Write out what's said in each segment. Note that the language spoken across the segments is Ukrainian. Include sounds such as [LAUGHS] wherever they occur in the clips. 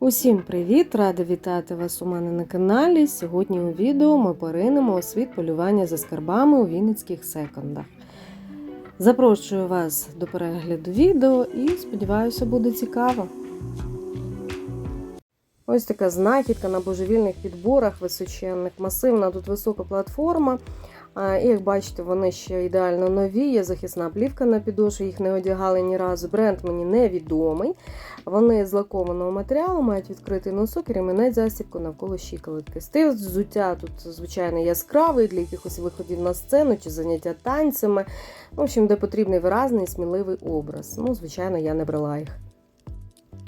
Усім привіт! Рада вітати вас у мене на каналі. Сьогодні у відео ми поринемо у світ полювання за скарбами у Вінницьких секондах. Запрошую вас до перегляду відео і сподіваюся, буде цікаво. Ось така знахідка на божевільних підборах височенних, масивна тут висока платформа. І як бачите, вони ще ідеально нові. Є захисна плівка на підошві, їх не одягали ні разу. Бренд мені невідомий. Вони з лакованого матеріалу мають відкритий носок і ремінець застібку навколо щиколотки. Стиль взуття тут, звичайно, яскравий для якихось виходів на сцену чи заняття танцями. В общем, де потрібний виразний, сміливий образ. Ну, звичайно, я не брала їх.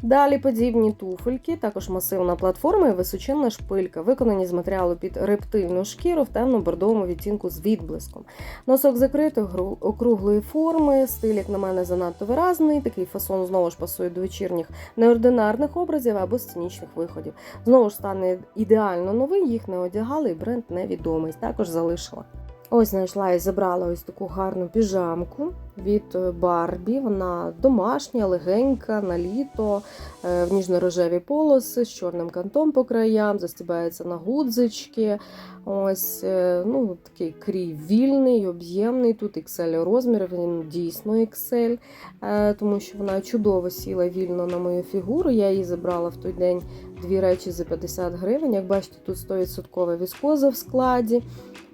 Далі подібні туфельки, також масивна платформа і височенна шпилька, виконані з матеріалу під рептильну шкіру в темно-бордовому відтінку з відблиском. Носок закритий, округлої форми, стиль, як на мене, занадто виразний. Такий фасон знову ж пасує до вечірніх неординарних образів або сценічних виходів. Знову ж стане ідеально новий, їх не одягали, і бренд невідомий. Також залишила. Ось знайшла і забрала ось таку гарну піжамку від е, Барбі. Вона домашня, легенька, на літо, е, в ніжно-рожеві полоси з чорним кантом по краям, застібається на гудзички. Ось е, ну, такий крій вільний, об'ємний. Тут XL розмір, він дійсно XL, тому що вона чудово сіла вільно на мою фігуру. Я її забрала в той день дві речі за 50 гривень. Як бачите, тут 100% віскоза в складі.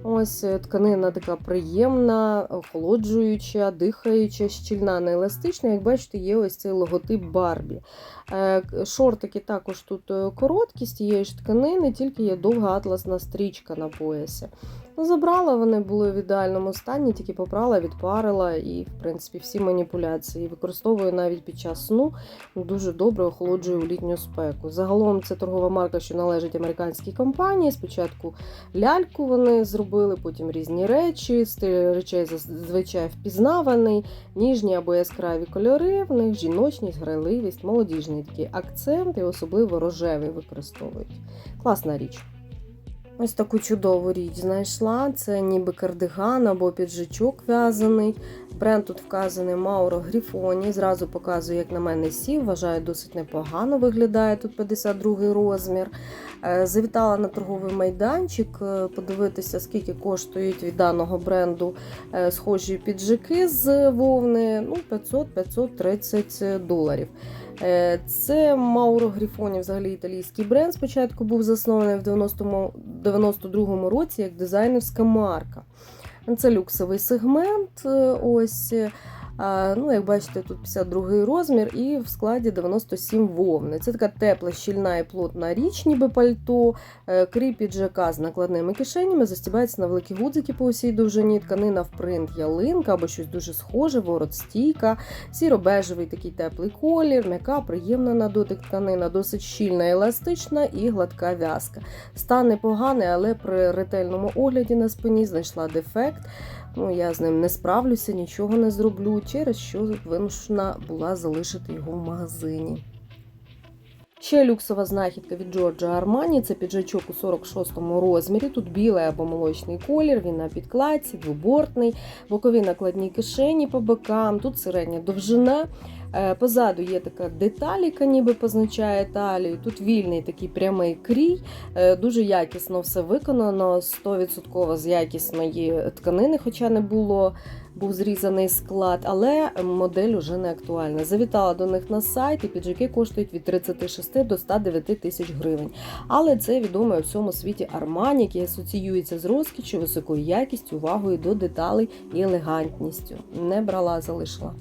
Ось тканина така приємна, охолоджуюча, дихаюча, щільна, не еластична. Як бачите, є ось цей логотип Барбі. Е, Шортики також тут е, короткі, з тієї ж тканини, тільки є довга атласна стрічка на поясі. Ну, Забрала, вони були в ідеальному стані, тільки попрала, відпарила і, в принципі, всі маніпуляції. Використовую навіть під час сну. Дуже добре охолоджує у літню спеку. Загалом це торгова марка, що належить американській компанії. Спочатку ляльку вони зробили, потім різні речі. Стиль речей зазвичай впізнаваний, ніжні або яскраві кольори, в них жіночність, грайливість, молодіжний такий акцент і особливо рожевий використовують. Класна річ. Ось таку чудову річ знайшла. Це ніби кардиган або піджачок в'язаний. Бренд тут вказаний Мауро Гріфоні. Зразу показую, як на мене сів. Вважаю, досить непогано виглядає тут 52 розмір. Е, Завітала на торговий майданчик, е, подивитися, скільки коштують від даного бренду е, схожі піджаки з вовни. Ну, 500-530 доларів. Е, Це Мауро Гріфоні, взагалі італійський бренд. Спочатку був заснований в 92-му році як дизайнерська марка. Це люксовий сегмент. е, Ось. Ну, як бачите, тут 52 розмір і в складі 97 вовни. Це така тепла, щільна і плотна річ, ніби пальто. Е, Крій піджака з накладними кишенями застібається на великі гудзики по усій довжині. Тканина в принт ялинка або щось дуже схоже, ворот стійка, сіро-бежевий такий теплий колір, м'яка, приємна на дотик тканина, досить щільна, еластична і гладка в'язка. Стан непоганий, але при ретельному огляді на спині знайшла дефект. Ну, я з ним не справлюся, нічого не зроблю, через що вимушена була залишити його в магазині. Ще люксова знахідка від Джорджа Армані. Це піджачок у 46-му розмірі. Тут білий або молочний колір, він на підкладці, двобортний, бокові накладні кишені по бокам, тут середня довжина. Е, Позаду є така деталіка, ніби позначає талію. Тут вільний такий прямий крій, Е, дуже якісно все виконано, 100% з якісної тканини, хоча не було. Був зрізаний склад, але модель уже не актуальна. Завітала до них на сайт, і піджаки коштують від 36 до 109 тисяч гривень. Але це відомий у всьому світі Армані, який асоціюється з розкіччю, високою якістю, увагою до деталей і елегантністю. Не брала, залишила.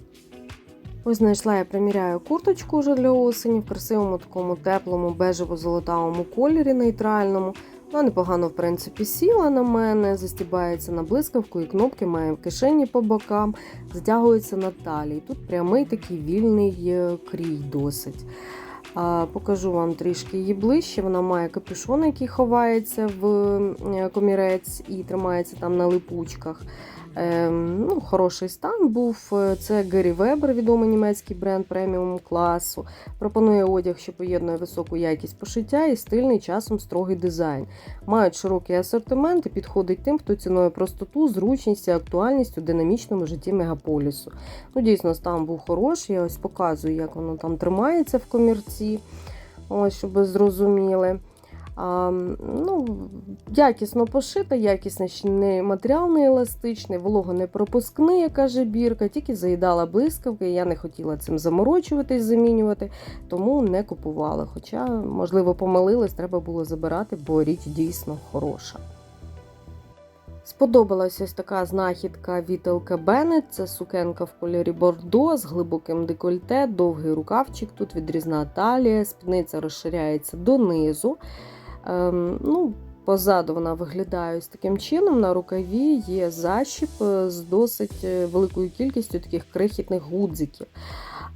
Ось знайшла я приміряю курточку вже для осені в красивому такому теплому бежево-золотавому кольорі нейтральному. Вона непогано, в принципі, сіла на мене, застібається на блискавку і кнопки має в кишені по бокам, затягується на талії. Тут прямий такий вільний е, крій досить. Покажу вам трішки її ближче. Вона має капюшон, який ховається в е, комірець і тримається там на липучках. Ем, ну, Хороший стан був. Це Гері Вебер, відомий німецький бренд преміум класу. Пропонує одяг, що поєднує високу якість пошиття і стильний часом строгий дизайн. Мають широкий асортимент і підходить тим, хто цінує простоту, зручність і актуальність у динамічному житті мегаполісу. Ну, Дійсно, стан був хороший. Я ось показую, як воно там тримається в комірці. ось, щоб ви зрозуміли. Ну, якісно пошита, якісний матеріал не еластичний, вологонепропускний, як каже бірка, тільки заїдала блискавки, я не хотіла цим заморочуватись, замінювати, тому не купувала. Хоча, можливо, помилилась, треба було забирати, бо річ дійсно хороша. Сподобалась ось така знахідка від ЛК Беннет. Це сукенка в кольорі бордо з глибоким декольте, довгий рукавчик, тут відрізна талія, спідниця розширяється донизу. Ем, ну, Позаду вона виглядає ось таким чином. На рукаві є защіп е, з досить е, великою кількістю таких крихітних гудзиків.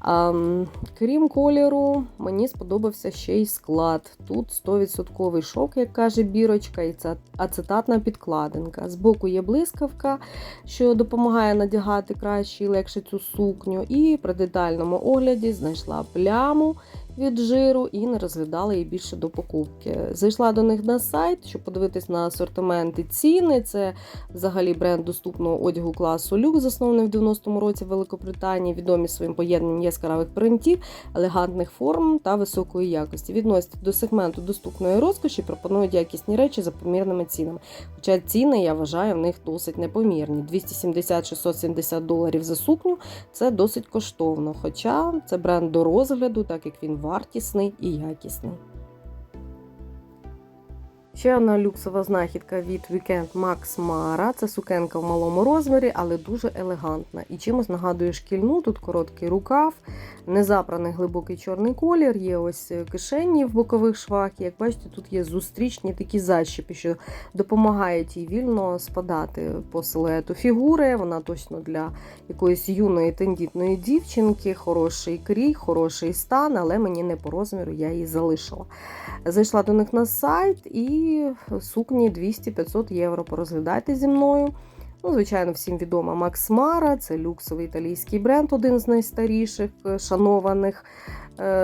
Ем, крім кольору, мені сподобався ще й склад. Тут 100% шовк, як каже бірочка, і це ацетатна підкладинка. Збоку є блискавка, що допомагає надягати краще і легше цю сукню. І при детальному огляді знайшла пляму від жиру і не розглядала її більше до покупки. Зайшла до них на сайт, щоб подивитись на асортимент і ціни. Це взагалі бренд доступного одягу класу люк, заснований в 90-му році в Великобританії, відомі своїм поєднанням яскравих принтів, елегантних форм та високої якості. Відносять до сегменту доступної розкоші, пропонують якісні речі за помірними цінами. Хоча ціни, я вважаю, в них досить непомірні. 270-670 доларів за сукню це досить коштовно. Хоча це бренд до розгляду, так як він вартісний і якісний. Ще одна люксова знахідка від Weekend Max Mara. Це сукенка в малому розмірі, але дуже елегантна. І чимось нагадує шкільну, тут короткий рукав, незапраний глибокий чорний колір, є ось кишені в бокових швах. Як бачите, тут є зустрічні такі защіпи, що допомагають їй вільно спадати по силуету фігури. Вона точно для якоїсь юної тендітної дівчинки, хороший крій, хороший стан, але мені не по розміру, я її залишила. Зайшла до них на сайт і сукні 200-500 євро. Порозглядайте зі мною. Ну, Звичайно, всім відома Макс Мара, це люксовий італійський бренд, один з найстаріших, шанованих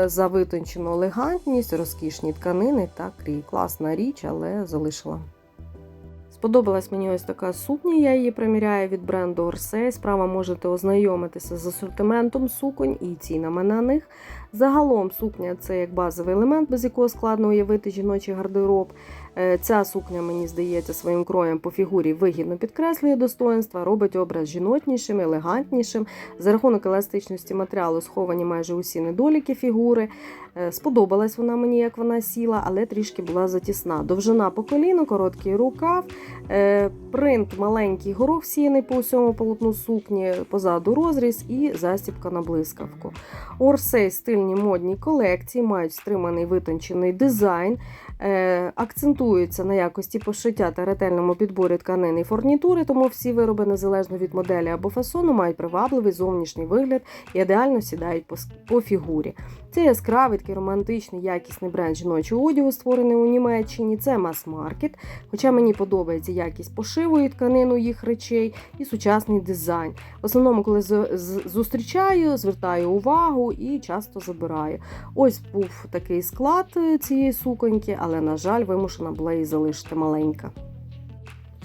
за витончену елегантність, розкішні тканини та крій. Класна річ, але залишила. Сподобалась мені ось така сукня, я її приміряю від бренду Orsay. Справа можете ознайомитися з асортиментом суконь і цінами на них. Загалом сукня це як базовий елемент, без якого складно уявити жіночий гардероб. Ця сукня, мені здається, своїм кроєм по фігурі вигідно підкреслює достоинства, робить образ жіночнішим, елегантнішим. За рахунок еластичності матеріалу сховані майже усі недоліки фігури. Сподобалась вона мені, як вона сіла, але трішки була затісна. Довжина по коліну, короткий рукав, принт маленький горох всіяний по усьому полотну сукні, позаду розріз і застібка на блискавку. Орсей стильні модні колекції мають стриманий витончений дизайн. Акцентуються на якості пошиття та ретельному підборі тканини і фурнітури, тому всі вироби, незалежно від моделі або фасону, мають привабливий зовнішній вигляд і ідеально сідають по фігурі. Це яскравий, такий романтичний, якісний бренд жіночого одягу, створений у Німеччині. Це мас-маркет. Хоча мені подобається якість пошиву і тканину їх речей і сучасний дизайн. В основному, коли зустрічаю, звертаю увагу і часто забираю. Ось був такий склад цієї суконьки, але, на жаль, вимушена була її залишити маленька.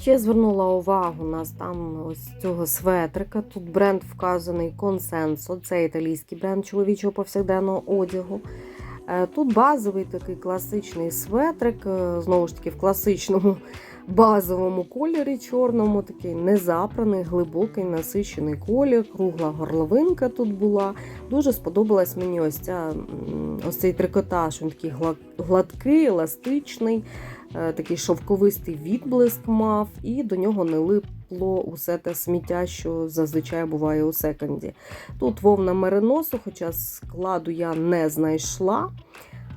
Ще звернула увагу на там ось цього светрика. Тут бренд вказаний Консенсо, це італійський бренд чоловічого повсякденного одягу. Тут базовий такий класичний светрик, знову ж таки, в класичному [LAUGHS] базовому кольорі чорному, такий незапраний, глибокий, насичений колір, кругла горловинка тут була. Дуже сподобалась мені ось ця ось цей трикотаж. Він такий гладкий, еластичний. Такий шовковистий відблиск мав, і до нього не липло усе те сміття, що зазвичай буває у секонді. Тут вовна мериносу, хоча складу я не знайшла.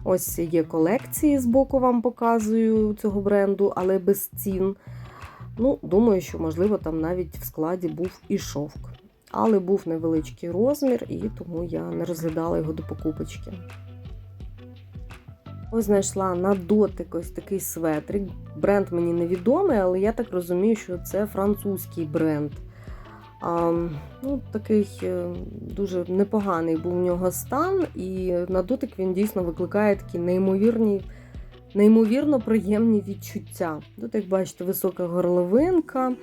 Ось є колекції з боку вам показую цього бренду, але без цін. Ну, Думаю, що, можливо, там навіть в складі був і шовк. Але був невеличкий розмір, і тому я не розглядала його до покупочки. Ось знайшла на дотик ось такий светрик. Бренд мені невідомий, але я так розумію, що це французький бренд. А, ну, Такий е, дуже непоганий був в нього стан, і на дотик він дійсно викликає такі неймовірні, неймовірно приємні відчуття. Тут, як бачите, висока горловинка, е,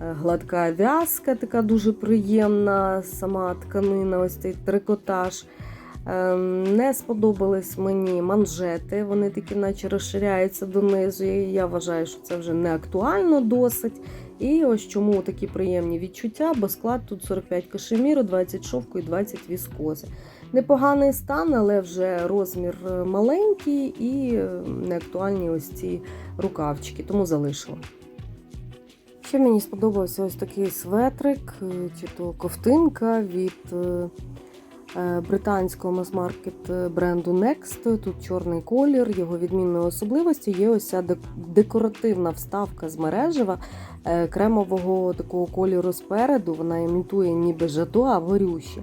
гладка в'язка, така дуже приємна, сама тканина, ось цей трикотаж. Ем, Не сподобались мені манжети, вони такі, наче розширяються донизу. і Я вважаю, що це вже не актуально досить. І ось чому такі приємні відчуття, бо склад тут 45 кашеміру, 20 шовку і 20 віскози. Непоганий стан, але вже розмір е, маленький і е, не актуальні ось ці рукавчики, тому залишила. Ще мені сподобався ось такий светрик, е, чи то ковтинка від британського мас-маркет бренду Next. Тут чорний колір, його відмінною особливістю є ось ця декоративна вставка з мережева е, кремового такого кольору спереду. Вона імітує ніби жадо, а горючі.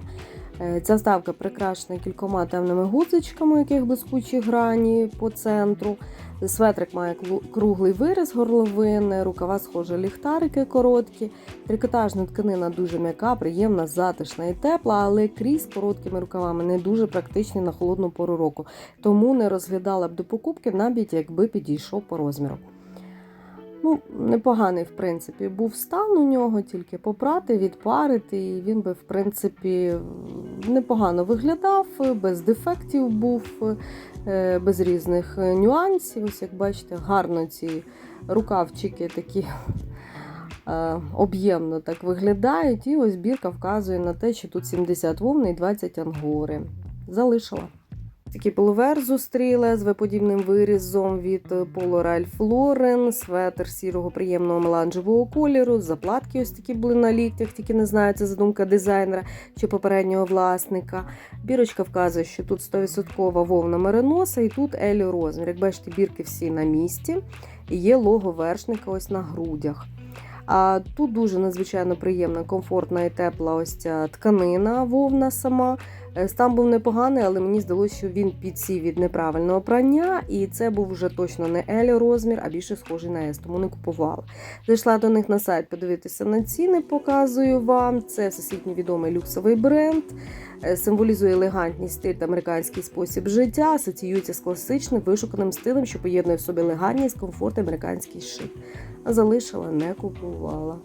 Е, Ця вставка прикрашена кількома темними гудзичками, яких блискучі грані по центру. Светрик має круглий виріз горловини, рукава схожі ліхтарики короткі. Трикотажна тканина дуже м'яка, приємна, затишна і тепла, але крізь короткими рукавами не дуже практичні на холодну пору року. Тому не розглядала б до покупки, навіть якби підійшов по розміру. Ну, непоганий, в принципі, був стан у нього, тільки попрати, відпарити, і він би, в принципі, непогано виглядав, без дефектів був, без різних нюансів. Ось як бачите, гарно ці рукавчики такі е, об'ємно так виглядають. І ось бірка вказує на те, що тут 70 вовни і 20 ангори. Залишила. Такий полувер зустріла з виподібним вирізом від Polo Ralph Lauren, светр сірого приємного меланжевого кольору, заплатки ось такі були на ліктях, тільки не знаю, це задумка дизайнера чи попереднього власника. Бірочка вказує, що тут 100% вовна мериноса і тут Елі розмір. Як бачите, бірки всі на місці і є лого вершника ось на грудях. А тут дуже надзвичайно приємна, комфортна і тепла ось ця тканина вовна сама. Е, Стан був непоганий, але мені здалося, що він підсів від неправильного прання, і це був вже точно не Елі розмір, а більше схожий на С, тому не купувала. Зайшла до них на сайт подивитися на ціни, показую вам. Це всесвітньо відомий люксовий бренд, е, символізує елегантність стиль та американський спосіб життя, асоціюється з класичним вишуканим стилем, що поєднує в собі елегантність, комфорт американський шик. Залишила, не купувала.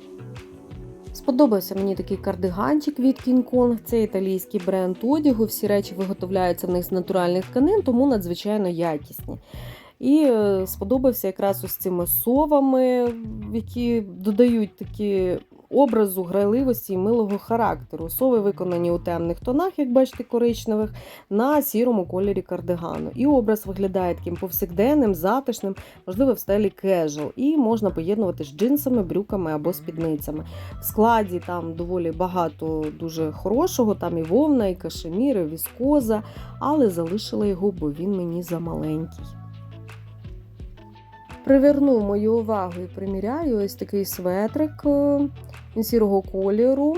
Сподобався мені такий кардиганчик від King Kong. Це італійський бренд одягу. Всі речі виготовляються в них з натуральних тканин, тому надзвичайно якісні. І е, сподобався якраз ось цими совами, які додають такі образу грайливості і милого характеру. Сови виконані у темних тонах, як бачите, коричневих, на сірому кольорі кардигану. І образ виглядає таким повсякденним, затишним, можливо, в стилі кежуал. І можна поєднувати з джинсами, брюками або спідницями. В складі там доволі багато дуже хорошого, там і вовна, і кашемір, і віскоза, але залишила його, бо він мені замаленький. Привернув мою увагу і приміряю ось такий светрик е, сірого кольору.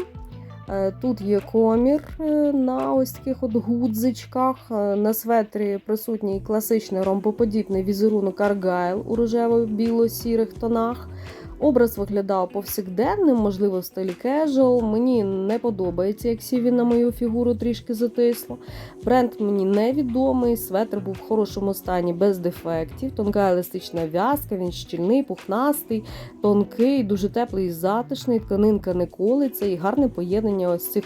Е, Тут є комір е, на ось таких от гудзичках. Е, На светрі присутній класичний ромбоподібний візерунок Аргайл у рожево-біло-сірих тонах. Образ виглядав повсякденним, можливо, в стилі кежуал. Мені не подобається, як сів він на мою фігуру трішки затисло. Бренд мені невідомий, светр був в хорошому стані без дефектів. Тонка еластична в'язка, він щільний, пухнастий, тонкий, дуже теплий і затишний. Тканинка не колиться і гарне поєднання ось цих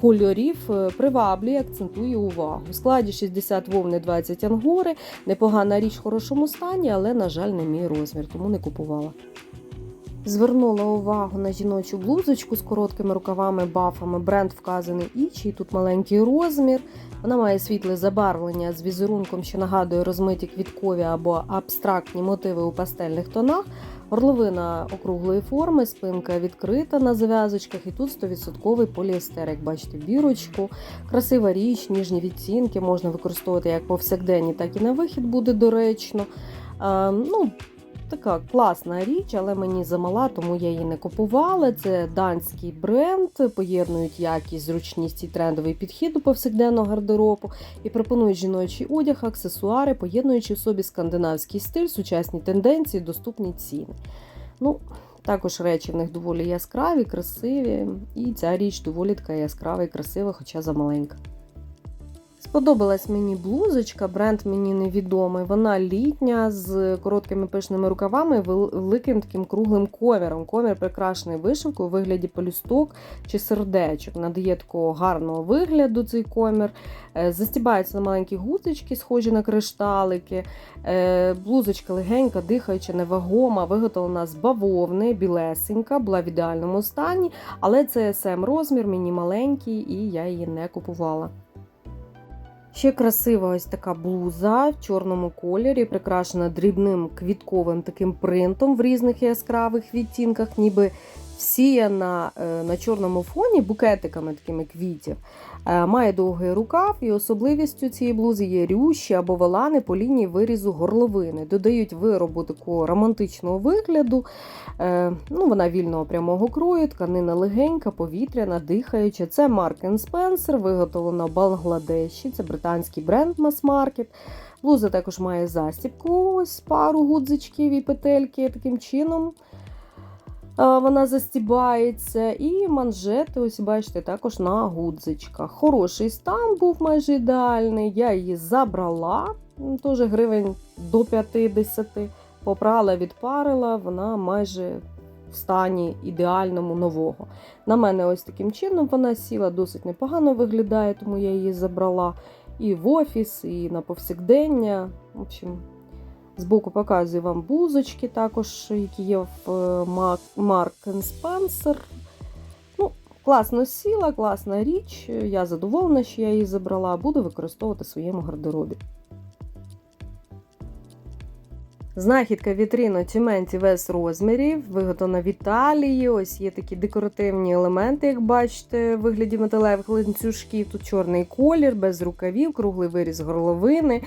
кольорів е, приваблює, акцентує увагу. У складі 60 вовни 20 ангори. Непогана річ в хорошому стані, але, на жаль, не мій розмір, тому не купувала. Звернула увагу на жіночу блузочку з короткими рукавами, бафами. Бренд вказаний Ічі. Тут маленький розмір. Вона має світле забарвлення з візерунком, що нагадує розмиті квіткові або абстрактні мотиви у пастельних тонах. Горловина округлої форми, спинка відкрита на зав'язочках, і тут 100% поліестер, як бачите, бірочку. Красива річ, ніжні відцінки можна використовувати як повсякденні, так і на вихід буде доречно. А, ну, Така класна річ, але мені замала, тому я її не купувала. Це данський бренд, поєднують якість, зручність і трендовий підхід до повсякденного гардеробу і пропонують жіночий одяг, аксесуари, поєднуючи в собі скандинавський стиль, сучасні тенденції, доступні ціни. Ну, також речі в них доволі яскраві, красиві, і ця річ доволі така яскрава і красива, хоча замаленька. Сподобалась мені блузочка, бренд мені невідомий. Вона літня з короткими пишними рукавами великим таким круглим коміром. Комір прикрашений вишивкою у вигляді полюсток чи сердечок. Надає такого гарного вигляду цей комір. Е, Застібається на маленькі гудзички, схожі на кришталики. Е, Блузочка легенька, дихаюча, невагома, виготовлена з бавовни, білесенька, була в ідеальному стані, але це СМ розмір, мені маленький, і я її не купувала. Ще красива ось така блуза в чорному кольорі, прикрашена дрібним квітковим таким принтом в різних яскравих відтінках, ніби всіяна е, на чорному фоні букетиками такими квітів. Е, Має довгий рукав, і особливістю цієї блузи є рющі або волани по лінії вирізу горловини. Додають виробу такого романтичного вигляду. Е, Ну, Вона вільного прямого крою, тканина легенька, повітряна, дихаюча. Це Mark Spencer, виготовлена в Бангладеші. Це британський бренд мас-маркет. Блуза також має застібку, ось пару гудзичків і петельки таким чином. Вона застібається, і манжети, ось бачите, також на гудзичках. Хороший стан був майже ідеальний. Я її забрала, теж гривень до 50. Попрала, відпарила, вона майже в стані ідеальному нового. На мене ось таким чином вона сіла, досить непогано виглядає, тому я її забрала і в офіс, і на повсякдення. В общем, Збоку показую вам бузочки, також, які є в е, Mark Spencer. Ну, класно сіла, класна річ. Я задоволена, що я її забрала, буду використовувати в своєму гардеробі. Знахідка вітрина Тіменті вес розмірів, виготовлена в Італії. Ось є такі декоративні елементи, як бачите, в вигляді металевих ланцюжків. Тут чорний колір, без рукавів, круглий виріз горловини.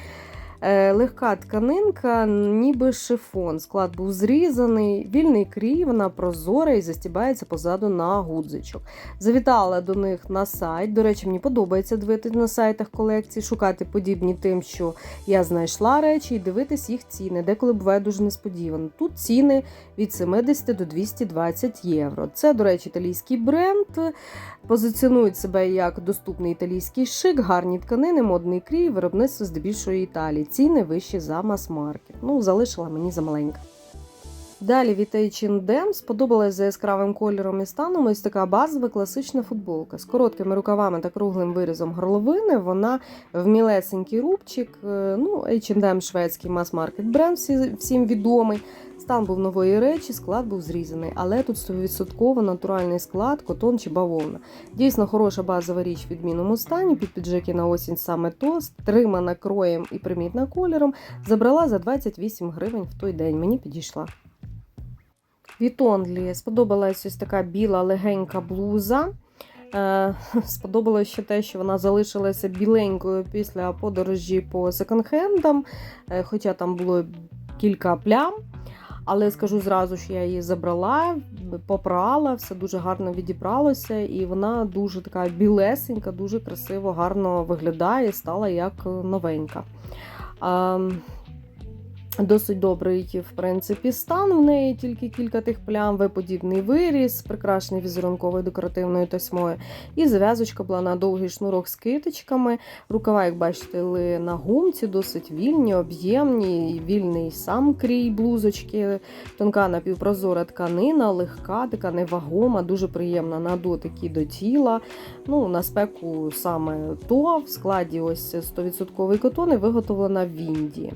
Е, Легка тканинка, ніби шифон. Склад був зрізаний, вільний крій, вона прозора і застібається позаду на гудзичок. Завітала до них на сайт. До речі, мені подобається дивитися на сайтах колекції, шукати подібні тим, що я знайшла речі, і дивитись їх ціни. Деколи буває дуже несподівано. Тут ціни від 70 до 220 євро. Це, до речі, італійський бренд. Позиціонують себе як доступний італійський шик, гарні тканини, модний крій, виробництво здебільшої Італії. Ціни вищі за мас-маркет. Ну, залишила мені замаленька. Далі від H&M сподобалась за яскравим кольором і станом ось така базова класична футболка з короткими рукавами та круглим вирізом горловини. Вона в мілесенький рубчик. е, Ну, H&M шведський мас-маркет бренд, всім відомий. Стан був нової речі, склад був зрізаний, але тут 100% натуральний склад, котон чи бавовна. Дійсно хороша базова річ в відмінному стані. Під піджаки на осінь саме то, стримана кроєм і примітна кольором. Забрала за 28 гривень в той день. Мені підійшла. Від Онлі сподобалась ось така біла легенька блуза. Е, [LAUGHS] Сподобалось ще те, що вона залишилася біленькою після подорожі по секонд-хендам, е, хоча там було кілька плям. Але скажу зразу, що я її забрала, попрала, все дуже гарно відібралося, і вона дуже така білесенька, дуже красиво, гарно виглядає, стала як новенька. Досить добрий, в принципі, стан в неї, тільки кілька тих плям, виподібний виріс, прикрашений візерунковою декоративною тасьмою. І зав'язочка була на довгий шнурок з китичками. Рукава, як бачите, на гумці, досить вільні, об'ємні, вільний сам крій блузочки, тонка напівпрозора тканина, легка, така невагома, дуже приємна на дотик і до тіла. Ну, На спеку саме то, в складі ось 100% котон і виготовлена в Індії.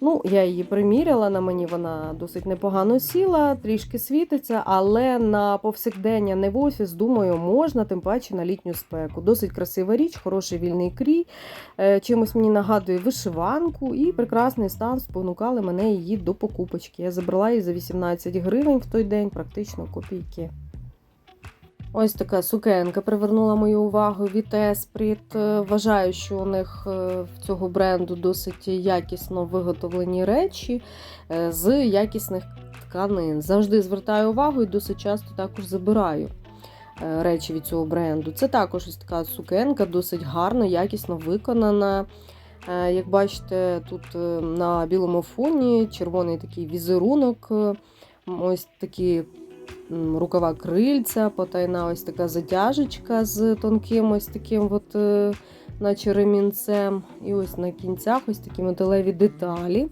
Ну, я її приміряла, на мені вона досить непогано сіла, трішки світиться, але на повсякдення не в офіс, думаю, можна, тим паче на літню спеку. Досить красива річ, хороший вільний крій. Е, Чимось мені нагадує вишиванку і прекрасний стан спонукали мене її до покупочки. Я забрала її за 18 гривень в той день, практично копійки. Ось така сукенка привернула мою увагу від Esprit. Е, Вважаю, що у них е, в цього бренду досить якісно виготовлені речі е, з якісних тканин. Завжди звертаю увагу і досить часто також забираю речі від цього бренду. Це також ось така сукенка, досить гарно, якісно виконана. Як бачите, тут на білому фоні червоний такий візерунок, ось такі рукава крильця, потайна ось така затяжечка з тонким ось таким от е, наче ремінцем. І ось на кінцях ось такі металеві деталі.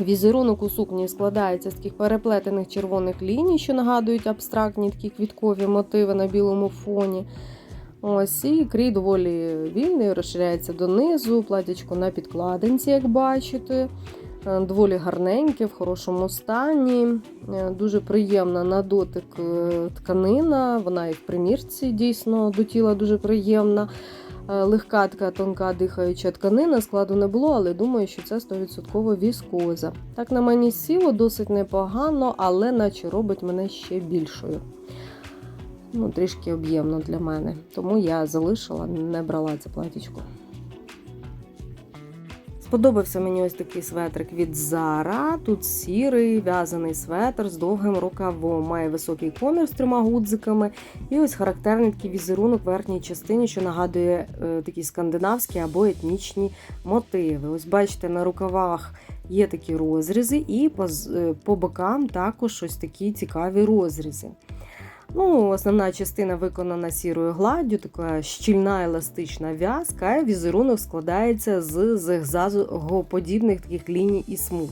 Візерунок у сукні складається з таких переплетених червоних ліній, що нагадують абстрактні такі квіткові мотиви на білому фоні. Ось, і крій доволі вільний, розширяється донизу, платячко на підкладинці, як бачите. Е, Доволі гарненьке, в хорошому стані. Е, Дуже приємна на дотик е, тканина. Вона і в примірці дійсно до тіла дуже приємна. Легка така тонка дихаюча тканина, складу не було, але думаю, що це 100% віскоза. Так на мені сіло досить непогано, але наче робить мене ще більшою. Ну, трішки об'ємно для мене. Тому я залишила, не брала це платічко. Сподобався мені ось такий светрик від Zara. Тут сірий в'язаний светр з довгим рукавом. Має високий комір з трьома гудзиками. І ось характерний такий візерунок в верхній частині, що нагадує е, такі скандинавські або етнічні мотиви. Ось бачите, на рукавах є такі розрізи, і по, е, по бокам також ось такі цікаві розрізи. Ну, основна частина виконана сірою гладдю, така щільна еластична в'язка, а візерунок складається з зигзагоподібних таких ліній і смуг.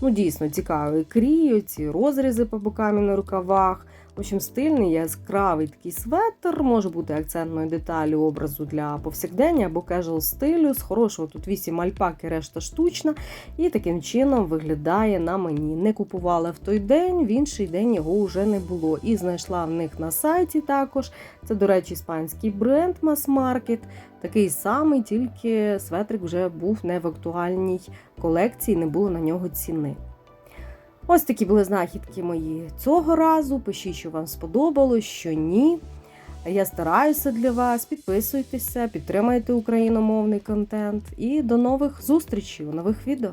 Ну, дійсно цікаві крій, ці розрізи по бокам і на рукавах. В общем, стильний, яскравий такий светр, може бути акцентною деталю образу для повсякдення або кежуал стилю. З хорошого тут 8 альпаки, решта штучна. І таким чином виглядає на мені. Не купувала в той день, в інший день його вже не було. І знайшла в них на сайті також. Це, до речі, іспанський бренд Mass Market. Такий самий, тільки светрик вже був не в актуальній колекції, не було на нього ціни. Ось такі були знахідки мої цього разу. Пишіть, що вам сподобалось, що ні. Я стараюся для вас. Підписуйтеся, підтримайте україномовний контент. І до нових зустрічей у нових відео.